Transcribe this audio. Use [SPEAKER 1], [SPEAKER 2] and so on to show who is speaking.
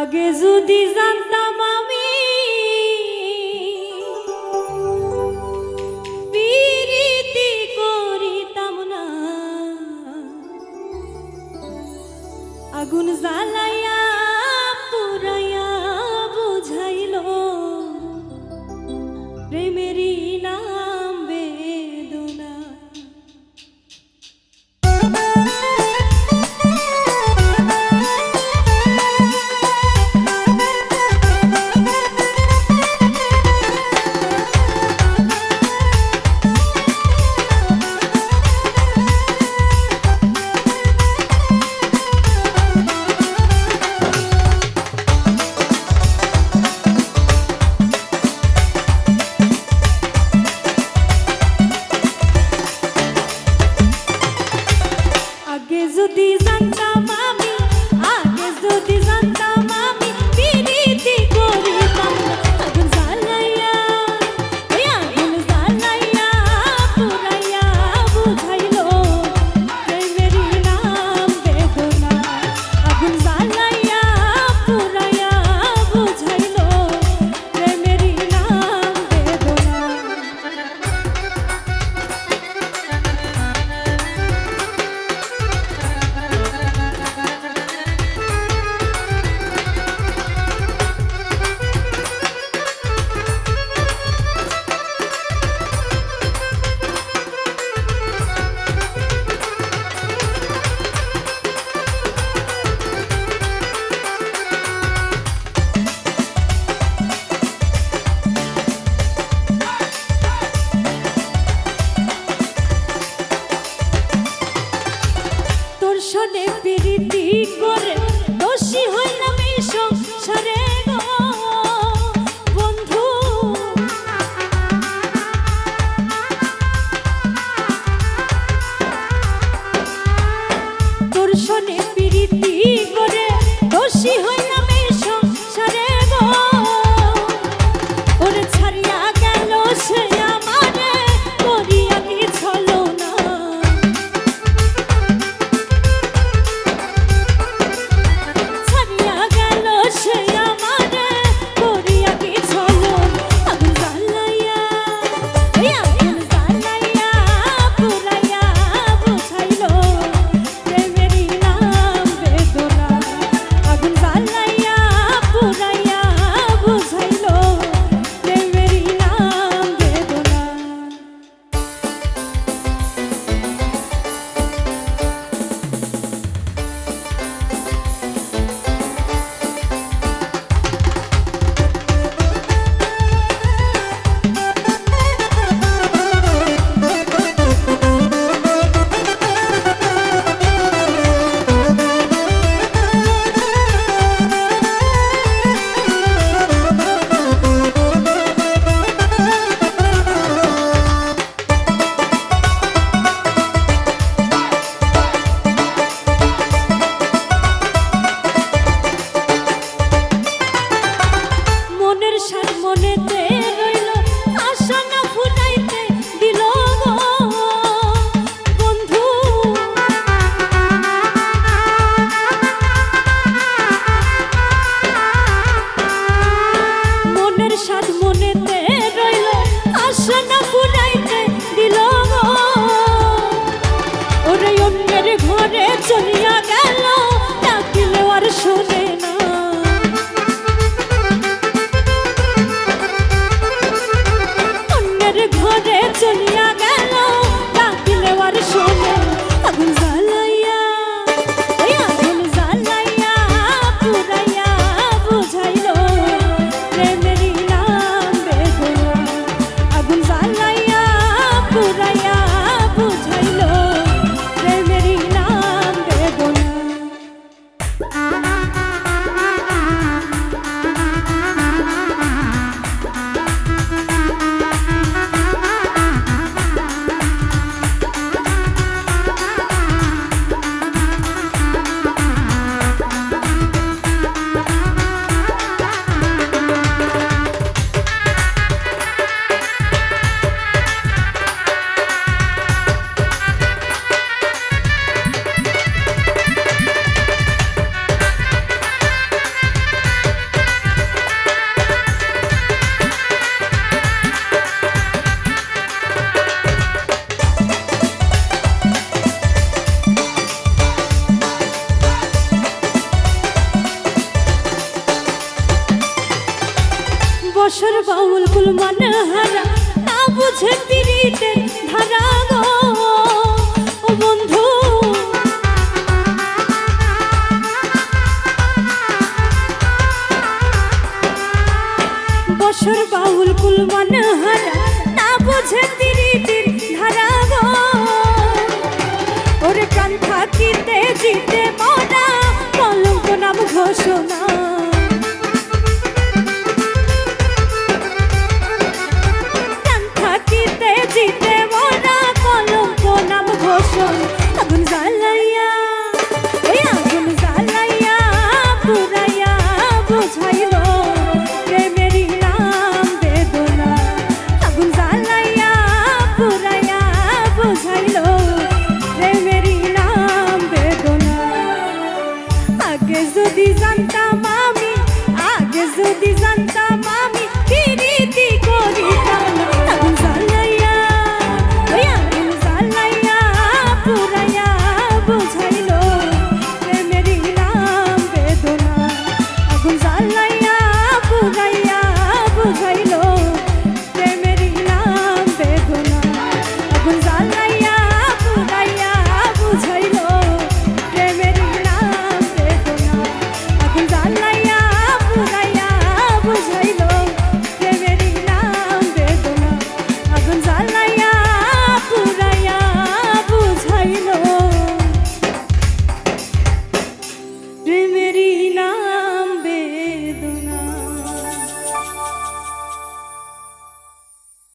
[SPEAKER 1] আগে যদি জানতাম আমি পিরিতি করিতাম না। আগুন জ্বালাইয়া রীতি করে দোষী হয়ে বাউল কুলমান হারা না বুঝে পিরিতের ধারা গো বন্ধু, বসর বাউল মানে হারা না বুঝে mezzo di Santa Maria.